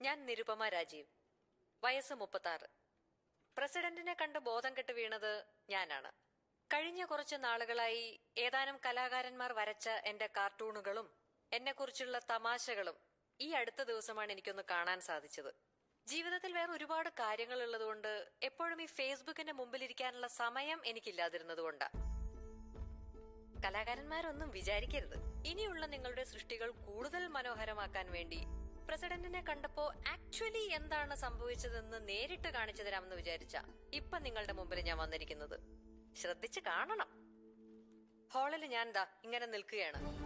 ഞാൻ നിരുപമ രാജീവ്. വയസ്സ് മുപ്പത്താറ്. പ്രസിഡന്റിനെ കണ്ട് ബോധം കെട്ട് വീണത് ഞാനാണ്. കഴിഞ്ഞ കുറച്ച് നാളുകളായി ഏതാനും കലാകാരന്മാർ വരച്ച എന്റെ കാർട്ടൂണുകളും എന്നെക്കുറിച്ചുള്ള തമാശകളും ഈ അടുത്ത ദിവസമാണ് എനിക്കൊന്ന് കാണാൻ സാധിച്ചത്. ജീവിതത്തിൽ വേറെ ഒരുപാട് കാര്യങ്ങൾ ഉള്ളതുകൊണ്ട് എപ്പോഴും ഈ ഫേസ്ബുക്കിന്റെ മുമ്പിലിരിക്കാനുള്ള സമയം എനിക്കില്ലാതിരുന്നതുകൊണ്ടാ കലാകാരന്മാരൊന്നും വിചാരിക്കരുത്. ഇനിയുള്ള നിങ്ങളുടെ സൃഷ്ടികൾ കൂടുതൽ മനോഹരമാക്കാൻ വേണ്ടി പ്രസിഡന്റിനെ കണ്ടപ്പോ ആക്ച്വലി എന്താണ് സംഭവിച്ചതെന്ന് നേരിട്ട് കാണിച്ചു തരാമെന്ന് വിചാരിച്ച ഇപ്പൊ നിങ്ങളുടെ മുമ്പിൽ ഞാൻ വന്നിരിക്കുന്നത്. ശ്രദ്ധിച്ച് കാണണം. ഹാളിൽ ഞാൻ ദാ ഇങ്ങനെ നിൽക്കുകയാണ്.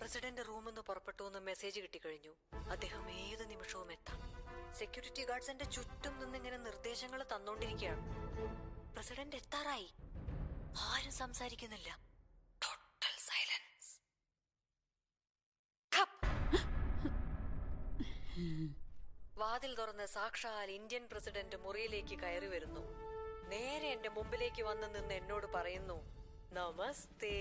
പ്രസിഡന്റ് റൂമിൽ നിന്ന് പുറപ്പെട്ടു എന്ന് മെസ്സേജ് കിട്ടിക്കഴിഞ്ഞു. അദ്ദേഹം ഏത് നിമിഷവും എത്താം. സെക്യൂരിറ്റി ഗാർഡ്സ് എന്റെ ചുറ്റും നിന്ന് ഇങ്ങനെ നിർദ്ദേശങ്ങൾ തന്നോണ്ടിരിക്കുകയാണ്. പ്രസിഡന്റ് എത്താറായി. ആരും സംസാരിക്കുന്നില്ല. വാതിൽ തുറന്ന് സാക്ഷാൽ ഇന്ത്യൻ പ്രസിഡന്റ് മുറിയിലേക്ക് കയറി വരുന്നു. നേരെ എന്റെ മുമ്പിലേക്ക് വന്നു നിന്ന് എന്നോട് പറയുന്നു നമസ്തേ.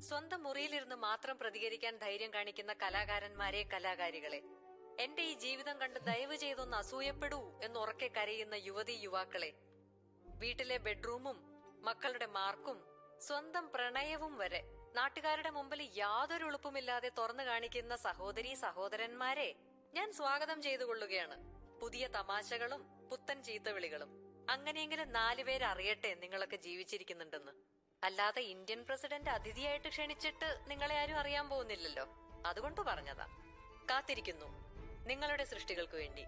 സ്വന്തം മുറിയിലിരുന്ന് മാത്രം പ്രതികരിക്കാൻ ധൈര്യം കാണിക്കുന്ന കലാകാരന്മാരെ കലാകാരികളെ എന്റെ ഈ ജീവിതം കണ്ട് ദയവ് ചെയ്തൊന്ന് അസൂയപ്പെടൂ എന്ന് ഉറക്കെ കരയുന്ന യുവതി യുവാക്കളെ വീട്ടിലെ ബെഡ്റൂമും മക്കളുടെ മാർക്കും സ്വന്തം പ്രണയവും വരെ നാട്ടുകാരുടെ മുമ്പിൽ യാതൊരു എളുപ്പമില്ലാതെ തുറന്നു കാണിക്കുന്ന സഹോദരി സഹോദരന്മാരെ ഞാൻ സ്വാഗതം ചെയ്തു കൊള്ളുകയാണ് പുതിയ തമാശകളും പുത്തൻ ചീത്തവിളികളും. അങ്ങനെയെങ്കിലും നാലുപേര് അറിയട്ടെ നിങ്ങളൊക്കെ ജീവിച്ചിരിക്കുന്നുണ്ടെന്ന്. അല്ലാതെ ഇന്ത്യൻ പ്രസിഡന്റ് അതിഥിയായിട്ട് ക്ഷണിച്ചിട്ട് നിങ്ങളെ ആരും അറിയാൻ പോകുന്നില്ലല്ലോ. അതുകൊണ്ട് പറഞ്ഞതാ. കാത്തിരിക്കുന്നു. നിങ്ങളുടെ സൃഷ്ടികൾക്ക് വേണ്ടി.